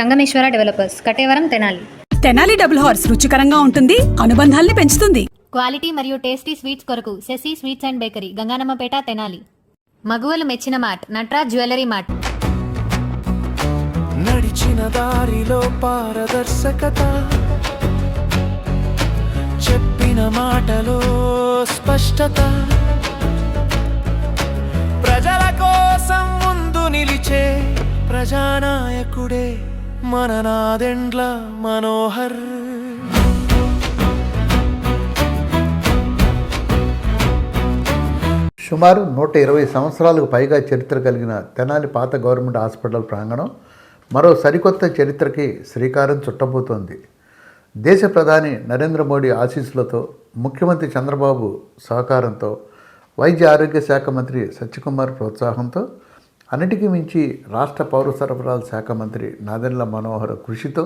Sangameswara developers Kataveram Tenali. Tenali double horse రుచికరంగా ఉంటుంది అనుబంధాల్ని పెంచుతుంది. క్వాలిటీ మరియు టేస్టీ స్వీట్స్ కొరకు Sasi sweets and bakery Ganganammapeta Tenali. మగువలు మెచ్చిన మార్ట్ నట్రాజ్ జ్యువెలరీ మార్ట్ నడిచిన దారిలో పారదర్శకత. చెప్పిన మాటలో స్పష్టత. ప్రజల కోసం ముందు నిలిచే ప్రజానాయకుడే. మన నాదెండ్ల మనోహర్. సుమారు నూట ఇరవై సంవత్సరాలకు పైగా చరిత్ర కలిగిన తెనాలి పాత గవర్నమెంట్ హాస్పిటల్ ప్రాంగణం మరో సరికొత్త చరిత్రకి శ్రీకారం చుట్టబోతోంది. దేశ ప్రధాని నరేంద్ర మోడీ ఆశీస్సులతో ముఖ్యమంత్రి చంద్రబాబు సహకారంతో వైద్య ఆరోగ్య శాఖ మంత్రి సత్యకుమార్ ప్రోత్సాహంతో అన్నిటికీ మించి రాష్ట్ర పౌర సరఫరాల శాఖ మంత్రి నాదెండ్ల మనోహర్ కృషితో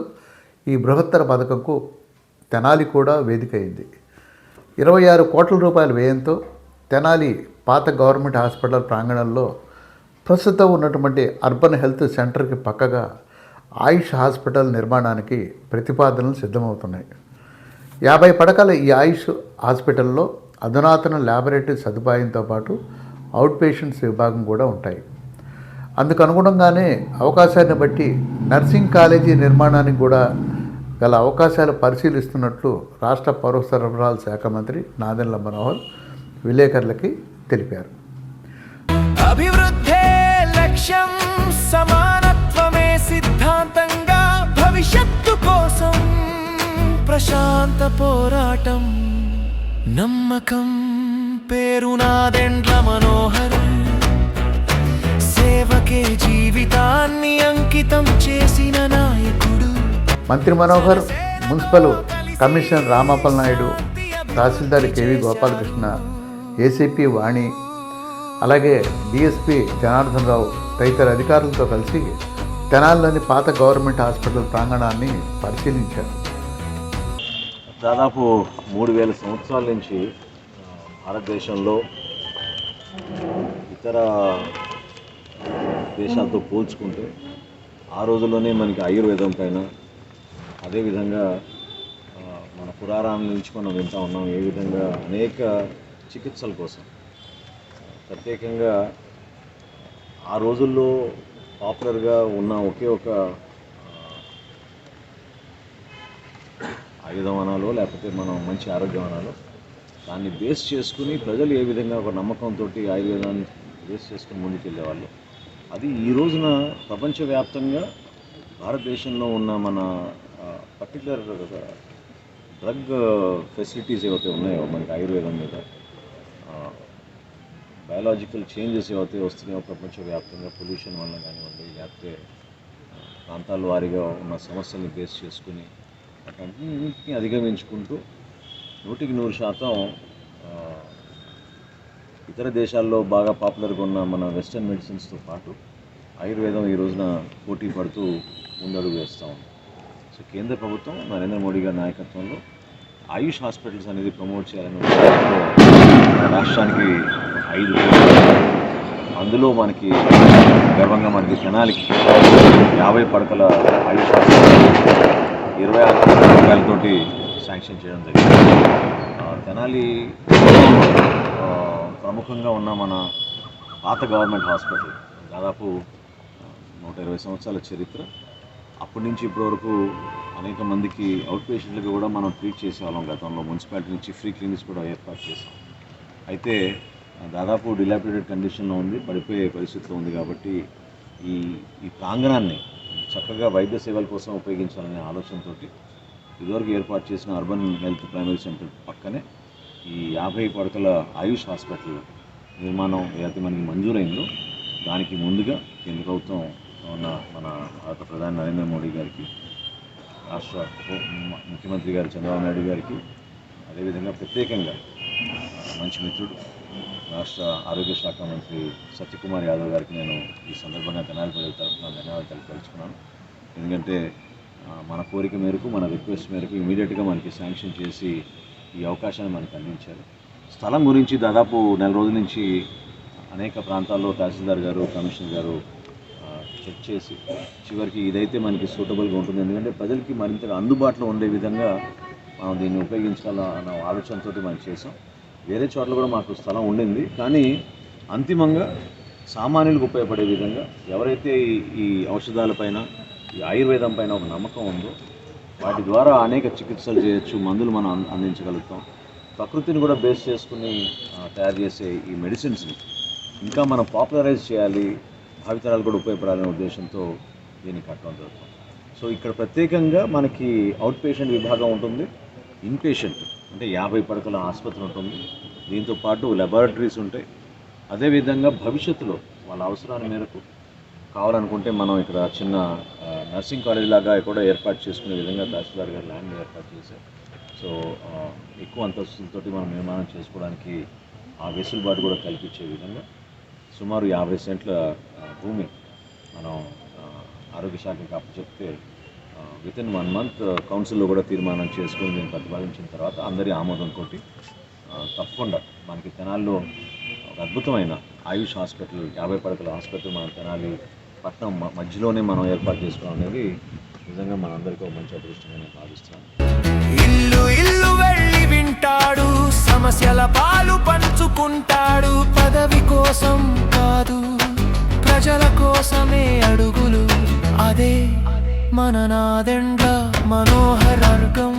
ఈ బృహత్తర పథకంకు తెనాలి కూడా వేదిక అయింది ఇరవై ఆరు కోట్ల రూపాయల వ్యయంతో తెనాలి పాత గవర్నమెంట్ హాస్పిటల్ ప్రాంగణంలో ప్రస్తుతం ఉన్నటువంటి అర్బన్ హెల్త్ సెంటర్కి పక్కగా ఆయుష్ హాస్పిటల్ నిర్మాణానికి ప్రతిపాదనలు సిద్ధమవుతున్నాయి. యాభై పడకల ఈ ఆయుష్ హాస్పిటల్లో అధునాతన ల్యాబొరేటరీ సదుపాయంతో పాటు అవుట్ పేషెంట్స్ విభాగం కూడా ఉంటాయి. అందుకు అనుగుణంగానే అవకాశాన్ని బట్టి నర్సింగ్ కాలేజీ నిర్మాణానికి కూడా గల అవకాశాలు పరిశీలిస్తున్నట్లు రాష్ట్ర పౌర సరఫరాల శాఖ మంత్రి నాదెండ్ల మనోహర్ విలేకరులకి తెలిపారు. అభివృద్ధే లక్ష్యం సమానత్వమే సిద్ధాంతంగా భవిష్యత్తు కోసం ప్రశాంత పోరాటం నమ్మకం పేరు నాదెండ్ల మనోహర్. సేవకే జీవితాన్ని అంకితం చేసిన నాయకుడు. మంత్రి Manohar municipal commissioner Ramappal Naidu tahsildar KV Gopalakrishna ACP Vani అలాగే డిఎస్పి జనార్దన్ రావు తదితర అధికారులతో కలిసి తెనాలిలోని పాత గవర్నమెంట్ హాస్పిటల్ ప్రాంగణాన్ని పరిశీలించారు. దాదాపు మూడు వేల సంవత్సరాల నుంచి భారతదేశంలో ఇతర దేశాలతో పోల్చుకుంటే ఆ రోజుల్లోనే మనకి ఆయుర్వేదం పైన అదేవిధంగా మన పురాణం నుంచి మనం వింటా ఉన్నాం ఏ విధంగా అనేక చికిత్సల కోసం. ప్రత్యేకంగా ఆ రోజుల్లో పాపులర్గా ఉన్న ఒకే ఒక ఆయుధం అనాలో లేకపోతే మనం మంచి ఆరోగ్యం అనాలో దాన్ని బేస్ చేసుకుని ప్రజలు ఏ విధంగా ఒక నమ్మకంతో ఆయుర్వేదాన్ని బేస్ చేసుకుని ముందుకెళ్ళేవాళ్ళు అది ఈ రోజున ప్రపంచవ్యాప్తంగా భారతదేశంలో ఉన్న మన పర్టికులర్ డ్రగ్ ఫెసిలిటీస్ ఏవైతే ఉన్నాయో మనకి ఆయుర్వేదం మీద బయాలజికల్ చేంజెస్ ఏవైతే వస్తున్నాయో ప్రపంచవ్యాప్తంగా పొల్యూషన్ వల్ల కానివ్వండి లేకపోతే ప్రాంతాల వారీగా ఉన్న సమస్యల్ని బేస్ చేసుకుని వాటన్నింటినీ అధిగమించుకుంటూ నూటికి నూరు శాతం ఇతర దేశాల్లో బాగా పాపులర్గా ఉన్న మన వెస్టర్న్ మెడిసిన్స్తో పాటు ఆయుర్వేదం ఈ రోజున పోటీ పడుతూ ముందడుగు వేస్తూ ఉంది. సో కేంద్ర ప్రభుత్వం నరేంద్ర మోడీ గారి నాయకత్వంలో ఆయుష్ హాస్పిటల్స్ అనేది ప్రమోట్ చేయాలని రాష్ట్రానికి ఐదు అందులో మనకి గర్వంగా మనకి జనాలకి యాభై పడకల ఆయుష్ హాస్పిటల్ ఇరవై ఆరు రూపాయలతోటి శాంక్షన్ చేయడం జరిగింది. తెనాలి ప్రముఖంగా ఉన్న మన పాత గవర్నమెంట్ హాస్పిటల్ దాదాపు నూట ఇరవై సంవత్సరాల చరిత్ర. అప్పటి నుంచి ఇప్పటి వరకు అనేక మందికి అవుట్ పేషెంట్లకు కూడా మనం ట్రీట్ చేసేవాళ్ళం గతంలో. మున్సిపాలిటీ నుంచి ఫ్రీ క్లినిక్స్ కూడా ఏర్పాటు చేసాం అయితే దాదాపు డిలాపిడేటెడ్ కండిషన్లో ఉంది పడిపోయే పరిస్థితిలో ఉంది కాబట్టి ఈ ఈ ప్రాంగణాన్ని చక్కగా వైద్య సేవల కోసం ఉపయోగించాలనే ఆలోచనతోటి ఇదివరకు ఏర్పాటు చేసిన అర్బన్ హెల్త్ ప్రైమరీ సెంటర్ పక్కనే యాభై పడకల ఆయుష్ హాస్పిటల్ నిర్మాణం ఏదైతే మనకి మంజూరైందో. దానికి ముందుగా కేంద్ర ప్రభుత్వం ఉన్న మన భారత ప్రధాని నరేంద్ర మోడీ గారికి రాష్ట్ర ముఖ్యమంత్రి గారు చంద్రబాబు నాయుడు గారికి అదేవిధంగా ప్రత్యేకంగా మంచి మిత్రుడు రాష్ట్ర ఆరోగ్య శాఖ మంత్రి సత్యకుమార్ యాదవ్ గారికి నేను ఈ సందర్భంగా తెనాలి ప్రజల తరఫున ధన్యవాదాలు తెలుపుదలుచుకున్నాను ఎందుకంటే మన కోరిక మేరకు మన రిక్వెస్ట్ మేరకు ఇమీడియట్గా మనకి శాంక్షన్ చేసి ఈ అవకాశాన్ని మనకు అందించారు. స్థలం గురించి దాదాపు నెల రోజుల నుంచి అనేక ప్రాంతాల్లో తహసీల్దార్ గారు కమిషనర్ గారు చెక్ చేసి చివరికి ఇదైతే మనకి సూటబుల్గా ఉంటుంది. ఎందుకంటే ప్రజలకి మరింతగా అందుబాటులో ఉండే విధంగా మనం దీన్ని ఉపయోగించాలన్న ఆలోచనతో మనం చేసాం వేరే చోట్ల కూడా మాకు స్థలం ఉండింది. కానీ అంతిమంగా సామాన్యులకు ఉపయోగపడే విధంగా ఎవరైతే ఈ ఈ ఔషధాలపైన ఈ ఆయుర్వేదం పైన ఒక నమ్మకం ఉందో వాటి ద్వారా అనేక చికిత్సలు చేయొచ్చు మందులు మనం అందించగలుగుతాం. ప్రకృతిని కూడా బేస్ చేసుకుని తయారు చేసే ఈ మెడిసిన్స్ని ఇంకా మనం పాపులరైజ్ చేయాలి భావితరాలు కూడా ఉపయోగపడాలనే ఉద్దేశంతో దీన్ని కట్టడం జరుగుతుంది. సో ఇక్కడ ప్రత్యేకంగా మనకి అవుట్ పేషెంట్ విభాగం ఉంటుంది. ఇన్ పేషెంట్ అంటే యాభై పడకల ఆసుపత్రి ఉంటుంది. దీంతో పాటు లెబారెటరీస్ ఉంటాయి. అదేవిధంగా భవిష్యత్తులో వాళ్ళ అవసరాల మేరకు కావాలనుకుంటే మనం ఇక్కడ చిన్న నర్సింగ్ కాలేజ్ లాగా కూడా ఏర్పాటు చేసుకునే విధంగా తహసీల్దార్ గారు ల్యాండ్ ఏర్పాటు చేశారు. సో ఎక్కువ అంతస్తులతోటి మనం నిర్మాణం చేసుకోవడానికి ఆ వెసులుబాటు కూడా కల్పించే విధంగా సుమారు యాభై సెంట్ల భూమి మనం ఆరోగ్య శాఖకి అప్పచెప్తే విత్ ఇన్ వన్ మంత్ కౌన్సిల్లో కూడా తీర్మానం చేసుకుని దీన్ని ప్రతిపాదించిన తర్వాత అందరి ఆమోదం కొట్టి తప్పకుండా మనకి తెనాల్లో ఒక అద్భుతమైన ఆయుష్ హాస్పిటల్ యాభై పడకల హాస్పిటల్ మన తెనాలి పట్నం మధ్యలోనే మనం ఏర్పాటు చేసుకోవడం అనేది నిజంగా మనందరికీ ఒక మంచి అదృష్టంగా నేను భావిస్తున్నాను. ఇల్లు ఇల్లు వెళ్ళి వింటాడు సమస్యల పాలు పంచుకుంటాడు పదవి కోసం కాదు ప్రజల కోసమే అడుగులు అదే మన నాదెండ మనోహర అర్గం